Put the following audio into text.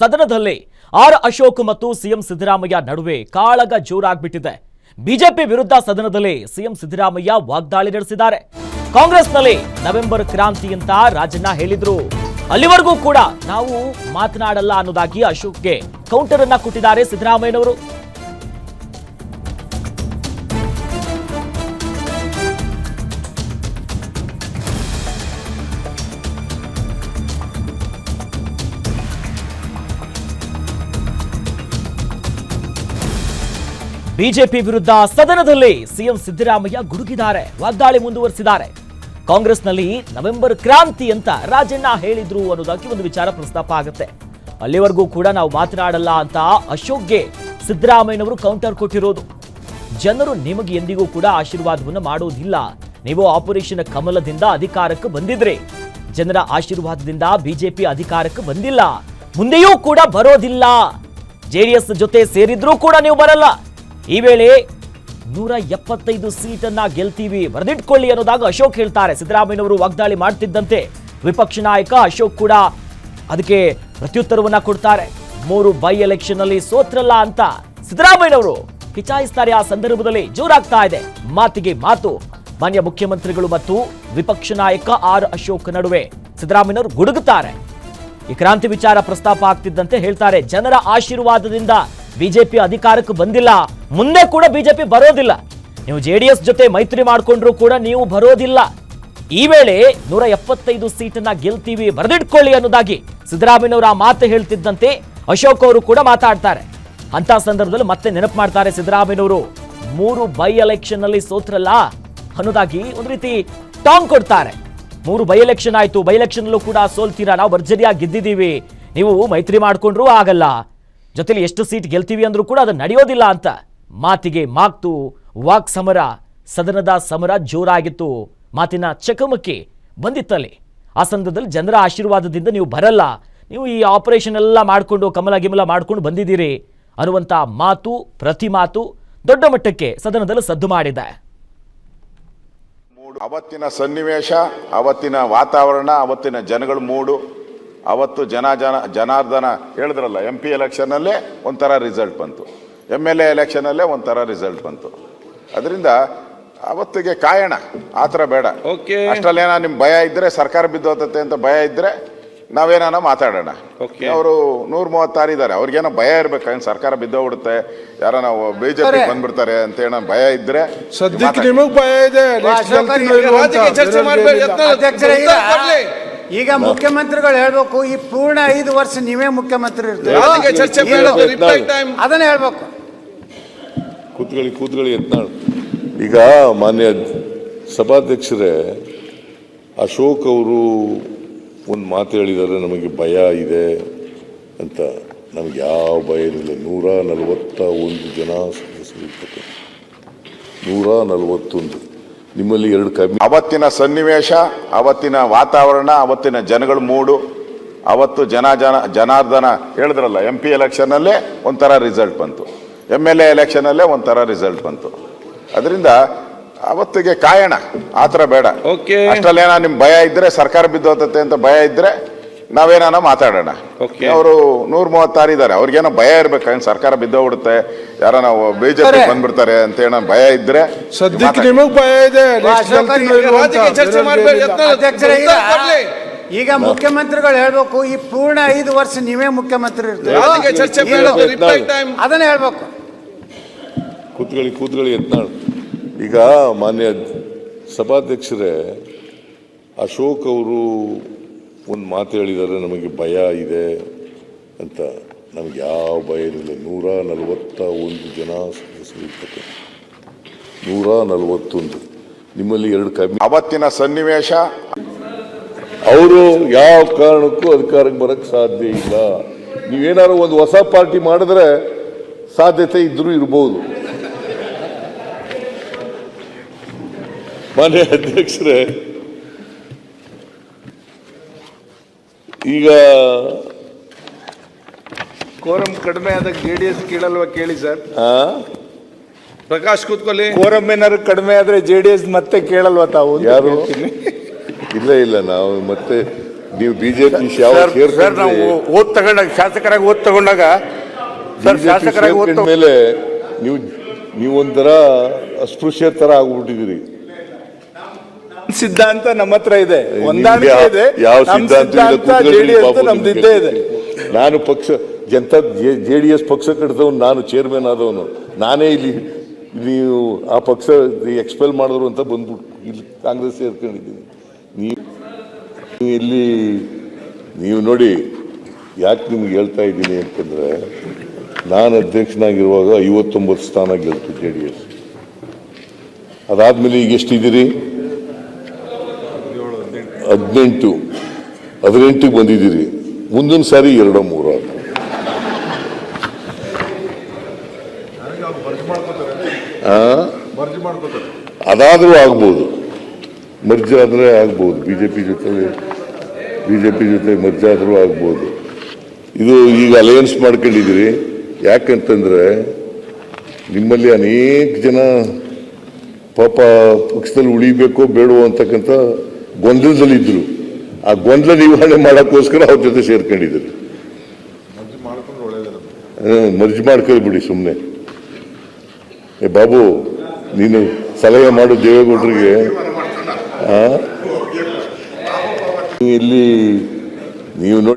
ಸದನದಲ್ಲಿ ಆರ್ ಅಶೋಕ್ ಮತ್ತು ಸಿಎಂ ಸಿದ್ದರಾಮಯ್ಯ ನಡುವೆ ಕಾಳಗ ಜೋರಾಗ್ಬಿಟ್ಟಿದೆ. ಬಿಜೆಪಿ ವಿರುದ್ಧ ಸದನದಲ್ಲಿ ಸಿಎಂ ಸಿದ್ದರಾಮಯ್ಯ ವಾಗ್ದಾಳಿ ನಡೆಸಿದ್ದಾರೆ. ಕಾಂಗ್ರೆಸ್ನಲ್ಲಿ ನವೆಂಬರ್ ಕ್ರಾಂತಿ ಅಂತ ರಾಜಣ್ಣ ಹೇಳಿದ್ರು. ಅಲ್ಲಿವರೆಗೂ ಕೂಡ ನಾವು ಮಾತನಾಡಲ್ಲ ಅನ್ನೋದಾಗಿ ಅಶೋಕ್ಗೆ ಕೌಂಟರ್ ಅನ್ನ ಕೊಟ್ಟಿದ್ದಾರೆ ಸಿದ್ದರಾಮಯ್ಯನವರು. ಬಿಜೆಪಿ ವಿರುದ್ಧ ಸದನದಲ್ಲಿ ಸಿಎಂ ಸಿದ್ದರಾಮಯ್ಯ ಗುಡುಗಿದ್ದಾರೆ, ವಾಗ್ದಾಳಿ ಮುಂದುವರಿಸಿದ್ದಾರೆ. ಕಾಂಗ್ರೆಸ್ನಲ್ಲಿ ನವೆಂಬರ್ ಕ್ರಾಂತಿ ಅಂತ ರಾಜಣ್ಣ ಹೇಳಿದ್ರು ಅನ್ನೋದಕ್ಕೆ ಒಂದು ವಿಚಾರ ಪ್ರಸ್ತಾಪ ಆಗುತ್ತೆ. ಅಲ್ಲಿವರೆಗೂ ಕೂಡ ನಾವು ಮಾತನಾಡಲ್ಲ ಅಂತ ಅಶೋಕ್ಗೆ ಸಿದ್ದರಾಮಯ್ಯನವರು ಕೌಂಟರ್ ಕೊಟ್ಟಿರೋದು. ಜನರು ನಿಮಗೆ ಎಂದಿಗೂ ಕೂಡ ಆಶೀರ್ವಾದವನ್ನು ಮಾಡೋದಿಲ್ಲ. ನೀವು ಆಪರೇಷನ್ ಕಮಲದಿಂದ ಅಧಿಕಾರಕ್ಕೆ ಬಂದಿದ್ರಿ. ಜನರ ಆಶೀರ್ವಾದದಿಂದ ಬಿಜೆಪಿ ಅಧಿಕಾರಕ್ಕೆ ಬಂದಿಲ್ಲ. ಮುಂದೆಯೂ ಕೂಡ ಬರೋದಿಲ್ಲ. ಜೆಡಿಎಸ್ ಜೊತೆ ಸೇರಿದ್ರೂ ಕೂಡ ನೀವು ಬರಲ್ಲ. ಈ ವೇಳೆ ನೂರ ಎಪ್ಪತ್ತೈದು ಸೀಟನ್ನ ಗೆಲ್ತೀವಿ, ಬರೆದಿಟ್ಕೊಳ್ಳಿ ಅನ್ನೋದಾಗ ಅಶೋಕ್ ಹೇಳ್ತಾರೆ. ಸಿದ್ದರಾಮಯ್ಯನವರು ವಾಗ್ದಾಳಿ ಮಾಡ್ತಿದ್ದಂತೆ ವಿಪಕ್ಷ ನಾಯಕ ಅಶೋಕ್ ಕೂಡ ಅದಕ್ಕೆ ಪ್ರತ್ಯುತ್ತರವನ್ನ ಕೊಡ್ತಾರೆ. ಮೂರು ಬೈ ಎಲೆಕ್ಷನ್ ಅಲ್ಲಿ ಸೋತ್ರಲ್ಲ ಅಂತ ಸಿದ್ದರಾಮಯ್ಯನವರು ಕಿಚಾಯಿಸ್ತಾರೆ. ಆ ಸಂದರ್ಭದಲ್ಲಿ ಜೋರಾಗ್ತಾ ಇದೆ. ಮಾತಿಗೆ ಮಾತು. ಮಾನ್ಯ ಮುಖ್ಯಮಂತ್ರಿಗಳು ಮತ್ತು ವಿಪಕ್ಷ ನಾಯಕ ಆರ್ ಅಶೋಕ್ ನಡುವೆ ಸಿದ್ದರಾಮಯ್ಯನವರು ಗುಡುಗುತ್ತಾರೆ. ಈ ಕ್ರಾಂತಿ ವಿಚಾರ ಪ್ರಸ್ತಾಪ ಆಗ್ತಿದ್ದಂತೆ ಹೇಳ್ತಾರೆ. ಜನರ ಆಶೀರ್ವಾದದಿಂದ ಬಿಜೆಪಿ ಅಧಿಕಾರಕ್ಕೆ ಬಂದಿಲ್ಲ. ಮುಂದೆ ಕೂಡ ಬಿಜೆಪಿ ಬರೋದಿಲ್ಲ. ನೀವು ಜೆಡಿಎಸ್ ಜೊತೆ ಮೈತ್ರಿ ಮಾಡಿಕೊಂಡ್ರು ಕೂಡ ನೀವು ಬರೋದಿಲ್ಲ. ಈ ವೇಳೆ ನೂರ ಎಪ್ಪತ್ತೈದು ಸೀಟನ್ನ ಗೆಲ್ತೀವಿ, ಬರೆದಿಟ್ಕೊಳ್ಳಿ ಅನ್ನೋದಾಗಿ ಸಿದ್ದರಾಮಯ್ಯವರು ಆ ಮಾತು ಹೇಳ್ತಿದ್ದಂತೆ ಅಶೋಕ್ ಅವರು ಕೂಡ ಮಾತಾಡ್ತಾರೆ. ಅಂತ ಸಂದರ್ಭದಲ್ಲಿ ಮತ್ತೆ ನೆನಪು ಮಾಡ್ತಾರೆ ಸಿದ್ದರಾಮಯ್ಯನವರು, ಮೂರು ಬೈ ಎಲೆಕ್ಷನ್ ಅಲ್ಲಿ ಸೋತ್ರಲ್ಲ ಅನ್ನೋದಾಗಿ ಒಂದು ರೀತಿ ಟಾಂಗ್ ಕೊಡ್ತಾರೆ. ಮೂರು ಬೈ ಎಲೆಕ್ಷನ್ ಆಯ್ತು ಬೈ ಎಲೆಕ್ಷನ್ ಕೂಡ ಸೋಲ್ತೀರಾ? ನಾವು ಭರ್ಜರಿಯಾಗಿ ಗೆದ್ದಿದ್ದೀವಿ. ನೀವು ಮೈತ್ರಿ ಮಾಡ್ಕೊಂಡ್ರೂ ಆಗಲ್ಲ. ಜೊತೆಲಿ ಎಷ್ಟು ಸೀಟ್ ಗೆಲ್ತೀವಿ ಅಂದ್ರೂ ಕೂಡ ಅದು ನಡೆಯೋದಿಲ್ಲ ಅಂತ. ಮಾತಿಗೆ ಮಾತು ವಾಕ್ ಸಮರ, ಸದನದ ಸಮರ ಜೋರಾಗಿತ್ತು. ಮಾತಿನ ಚಕಮಕಿ ಬಂದಿತ್ತಲ್ಲಿ. ಆ ಸಂದರ್ಭದಲ್ಲಿ ಜನರ ಆಶೀರ್ವಾದದಿಂದ ನೀವು ಬರಲ್ಲ. ನೀವು ಈ ಆಪರೇಷನ್ ಎಲ್ಲ ಮಾಡಿಕೊಂಡು, ಕಮಲ ಗಿಮಲ ಮಾಡ್ಕೊಂಡು ಬಂದಿದ್ದೀರಿ ಅನ್ನುವಂಥ ಮಾತು, ಪ್ರತಿ ಮಾತು ದೊಡ್ಡ ಮಟ್ಟಕ್ಕೆ ಸದನದಲ್ಲಿ ಸದ್ದು ಮಾಡಿದೆ. ಮೂಡು, ಅವತ್ತಿನ ಸನ್ನಿವೇಶ, ಅವತ್ತಿನ ವಾತಾವರಣ, ಅವತ್ತಿನ ಜನಗಳ ಮೂಡು. ಅವತ್ತು ಜನ ಜನ ಜನಾರ್ದನ ಹೇಳಿದ್ರಲ್ಲ ಎಂ ಪಿ ಎಲೆಕ್ಷನಲ್ಲೇ ಒಂಥರ ರಿಸಲ್ಟ್ ಬಂತು. ಎಂ ಎಲ್ ಎ ಎಲೆಕ್ಷನಲ್ಲೇ ಒಂಥರ ರಿಸಲ್ಟ್ ಬಂತು. ಅದರಿಂದ ಅವತ್ತಿಗೆ ಕಾಯೋಣ ಆ ಥರ ಬೇಡ. ಓಕೆ ಅಷ್ಟಲ್ಲೇನ ನಿಮ್ಮ ಭಯ ಇದ್ದರೆ ಸರ್ಕಾರ ಬಿದ್ದೋತತೆ ಅಂತ ಭಯ ಇದ್ದರೆ ನಾವೇನಾನ ಮಾತಾಡೋಣ. ಓಕೆ ಅವರು ನೂರ ಮೂವತ್ತಾರು ಇದ್ದಾರೆ ಅವ್ರಿಗೇನೋ ಭಯ ಇರಬೇಕು. ಇರ್ಬೇಕು ಸರ್ಕಾರ ಬಿದ್ದೋಗ್ಬಿಡುತ್ತೆ ಯಾರೋ ನಾವು ಬಿಜೆಪಿ ಬಂದ್ಬಿಡ್ತಾರೆ ಅಂತ ಏನೋ ಭಯ ಇದ್ರೆ ಸದ್ಯಕ್ಕೆ ನಿಮಗೆ ಭಯ ಇದೆ. ಈಗ- ಮುಖ್ಯಮಂತ್ರಿಗಳು ಹೇಳ್ಬೇಕು ಈ ಪೂರ್ಣ ಐದು ವರ್ಷ ನೀವೇ ಮುಖ್ಯಮಂತ್ರಿ ಇರ್ತೀರಿ. ರಾಜಕೀಯ ಚರ್ಚೆ ಇಲ್ಲ. ಬೇಡ, reply time. ಅದನ್ನ ಹೇಳ್ಬೇಕು. ಕೂತ್ಕೊಳ್ಳಿ ಕೂತ್ಕೊಳ್ಳಿ ಯತ್ನಾಳ್. ಈಗ ಮಾನ್ಯ ಸಭಾಧ್ಯಕ್ಷರೇ ಅಶೋಕ್ ಅವರು ಒಂದು ಮಾತು ಹೇಳಿದ್ದಾರೆ ನಮಗೆ ಭಯ ಇದೆ ಅಂತ. ನಮ್ಗೆ ಯಾವ ಭಯ ಇರಲಿಲ್ಲ. ನೂರ ನಲವತ್ತ ಒಂದು ಜನ ಸದಸ್ಯರು ಇರ್ತಕ್ಕಂಥ ನೂರ ನಲವತ್ತೊಂದು. ನಿಮ್ಮಲ್ಲಿ ಎರಡು ಕಮ್ಮಿ. ಅವತ್ತಿನ ಸನ್ನಿವೇಶ ಅವತ್ತಿನ ವಾತಾವರಣ ಅವತ್ತಿನ ಜನಗಳ ಮೂಡು. ಅವತ್ತು ಜನ ಜನ ಜನಾರ್ದನ ಹೇಳಿದ್ರಲ್ಲ ಎಂ ಪಿ ಎಲೆಕ್ಷನ್ನಲ್ಲೇ ಒಂಥರ ರಿಸಲ್ಟ್ ಬಂತು. ಎಂ ಎಲ್ ಎ ಎಲೆಕ್ಷನಲ್ಲೇ ಒಂಥರ ರಿಸಲ್ಟ್ ಬಂತು. ಅದರಿಂದ ಅವತ್ತಿಗೆ ಕಾಯೋಣ ಆ ಥರ ಬೇಡ. ಅಷ್ಟಲ್ಲೇನ ನಿಮ್ಮ ಭಯ ಇದ್ದರೆ ಸರ್ಕಾರ ಬಿದ್ದೋತತ್ತೆ ಅಂತ ಭಯ ಇದ್ದರೆ ನಾವೇನಾನ ಮಾತಾಡೋಣ. ಓಕೆ ಅವರು ನೂರ ಮೂವತ್ತಾರು ಇದ್ದಾರೆ. ಅವ್ರಿಗೇನೋ ಭಯ ಇರಬೇಕು ಸರ್ಕಾರ ಬಿದ್ದೋಗ್ಬಿಡುತ್ತೆ ಯಾರೋ ನಾವು ಬಿಜೆಪಿ. ಬಂದ್ಬಿಡ್ತಾರೆ ಅಂತ ಏನೋ ಭಯ ಇದ್ರೆ ಸದ್ಯಕ್ಕೆ. ನಿಮಗ್ ಭಯ ಇದೆ. ಈಗ- ಮುಖ್ಯಮಂತ್ರಿಗಳು ಹೇಳ್ಬೇಕು ಈ ಪೂರ್ಣ ಐದು ವರ್ಷ ನೀವೇ ಮುಖ್ಯಮಂತ್ರಿ ಅದನ್ನ ಹೇಳ್ಬೇಕು. ಕೂತ್ಕೊಳ್ಳಿ ಕೂತ್ಕೊಳ್ಳಿ ಯತ್ನಾಳ್. ಈಗ ಮಾನ್ಯ ಸಭಾಧ್ಯಕ್ಷರೇ ಅಶೋಕ್ ಅವರು ಒಂದು ಮಾತು ಹೇಳಿದ್ದಾರೆ ನಮಗೆ ಭಯ ಇದೆ ಅಂತ. ನಮ್ಗೆ ಯಾವ ಭಯ ಇರಲಿಲ್ಲ. ನೂರ ನಲವತ್ತ ಒಂದು ಜನ ಸದಸ್ಯರು ನೂರ ನಲವತ್ತೊಂದು ನಿಮ್ಮಲ್ಲಿ ಎರಡು ಕಮ್ಮಿ. ಅವತ್ತಿನ ಸನ್ನಿವೇಶ? ಅವರು ಯಾವ ಕಾರಣಕ್ಕೂ ಅಧಿಕಾರಕ್ಕೆ ಬರಕ್ಕೆ ಸಾಧ್ಯ ಇಲ್ಲ. ನೀವೇನಾದ್ರು ಒಂದು ಹೊಸ ಪಾರ್ಟಿ ಮಾಡಿದ್ರೆ ಸಾಧ್ಯತೆ ಇದ್ರೂ ಇರ್ಬೋದು. ಮಾನ್ಯ ಅಧ್ಯಕ್ಷರೇ ಈಗ ಕೋರಂ ಕಡಿಮೆ ಆದಾಗ ಜೆ ಡಿ ಎಸ್ ಕೇಳಲ್ವಾ ಕೇಳಿ ಸರ್? ಆ, ಪ್ರಕಾಶ್ ಕೂತ್ಕೊಳ್ಳಿ. ಕೋರಂ ಏನಾದ್ರು ಕಡಿಮೆ ಆದ್ರೆ ಜೆ ಡಿ ಎಸ್ ಮತ್ತೆ ಕೇಳಲ್ವಾ ತಾವು ಯಾರು. ಇಲ್ಲ ಇಲ್ಲ ನಾವು ಮತ್ತೆ ನೀವು ಬಿಜೆಪಿ ಸರ್ ಸರ್ ನಾವು ಓದ್ ತಗೊಂಡಾಗ ಶಾಸಕರಾಗಿ ಓದ್ ತಗೊಂಡಾಗ ಸರ್ ಶಾಸಕರಾಗಿ ಓದ್ ಮೇಲೆ ನೀವು ನೀವೊಂಥರ ಅಸ್ಪೃಶ್ಯ ತರ ಆಗ್ಬಿಟ್ಟಿದ್ದೀರಿ. ಸಿದ್ಧಾಂತ ನಮ್ಮ ಹತ್ರ ಇದೆ. ಹೊಂದಾಣಿಕೆ ಇದೆ. ಯಾವ ಸಿದ್ಧಾಂತ ಇಲ್ಲ, ಸಿದ್ಧಾಂತ ಜೆಡಿಎಸ್ ನಮ್ದು ಇದ್ದೇ ಇದೆ. ನಾನು ಪಕ್ಷ ಜನತಾ ಜೆ ಡಿ ಎಸ್ ಪಕ್ಷ ಕಟ್ಟಿದವನು ನಾನು ಚೇರ್ಮನ್ ಆದವನು. ನಾನೇ ಇಲ್ಲಿ ನೀವು ಆ ಪಕ್ಷ ಎಕ್ಸ್ಪೆಲ್ ಮಾಡಿದ್ರು ಅಂತ ಬಂದ್ಬಿಟ್ಟು ಇಲ್ಲಿ ಕಾಂಗ್ರೆಸ್ ಸೇರ್ಕೊಂಡಿದ್ದೀನಿ ನೀವು ನೀವು ಇಲ್ಲಿ, ನೀವು ನೋಡಿ, ಯಾಕೆ ನಿಮ್ಗೆ ಹೇಳ್ತಾ ಇದ್ದೀನಿ ಅಂತಂದರೆ, ನಾನು ಅಧ್ಯಕ್ಷನಾಗಿರುವಾಗ ಐವತ್ತೊಂಬತ್ತು ಸ್ಥಾನ ಗೆಲ್ತು ಜೆ ಡಿ ಎಸ್. ಅದಾದಮೇಲೆ ಈಗ ಎಷ್ಟಿದ್ದೀರಿ? ಹದಿನೆಂಟು. ಹದಿನೆಂಟಿಗೆ ಬಂದಿದ್ದೀರಿ. ಮುಂದಿನ ಸಾರಿ ಎರಡೋ ಮೂರು. ಆಯ್ತು. ಅದಾದರೂ ಆಗ್ಬೋದು. ಮರ್ಜ್ ಆದರೆ ಆಗ್ಬೋದು. ಬಿಜೆಪಿ ಜೊತೆ ಬಿಜೆಪಿ ಜೊತೆ ಮರ್ಜ್ ಆದರೂ ಆಗ್ಬೋದು. ಇದು ಈಗ ಅಲಯನ್ಸ್ ಮಾಡ್ಕೊಂಡಿದ್ದೀರಿ. ಯಾಕಂತಂದರೆ ನಿಮ್ಮಲ್ಲಿ ಅನೇಕ ಜನ ಪಾಪ ಪಕ್ಷದಲ್ಲಿ ಉಳಿಬೇಕೋ ಬೇಡವೋ ಅಂತಕ್ಕಂಥ ಗೊಂದಲದಲ್ಲಿದ್ದರು ಆ ಗೊಂದಲ ನಿವಾರಣೆ ಮಾಡೋಕ್ಕೋಸ್ಕರ ಅವ್ರ ಜೊತೆ ಸೇರ್ಕೊಂಡಿದ್ರು ಮರ್ಜಿ ಮಾಡ್ಕೊಳ್ಳಿ ಬಿಡಿ ಸುಮ್ಮನೆ ಏ ಬಾಬು ನೀನು ಸಲಹೆ ಮಾಡು ದೇವೇಗೌಡರಿಗೆ? ಇಲ್ಲಿ ನೀವು ನೋಡಿ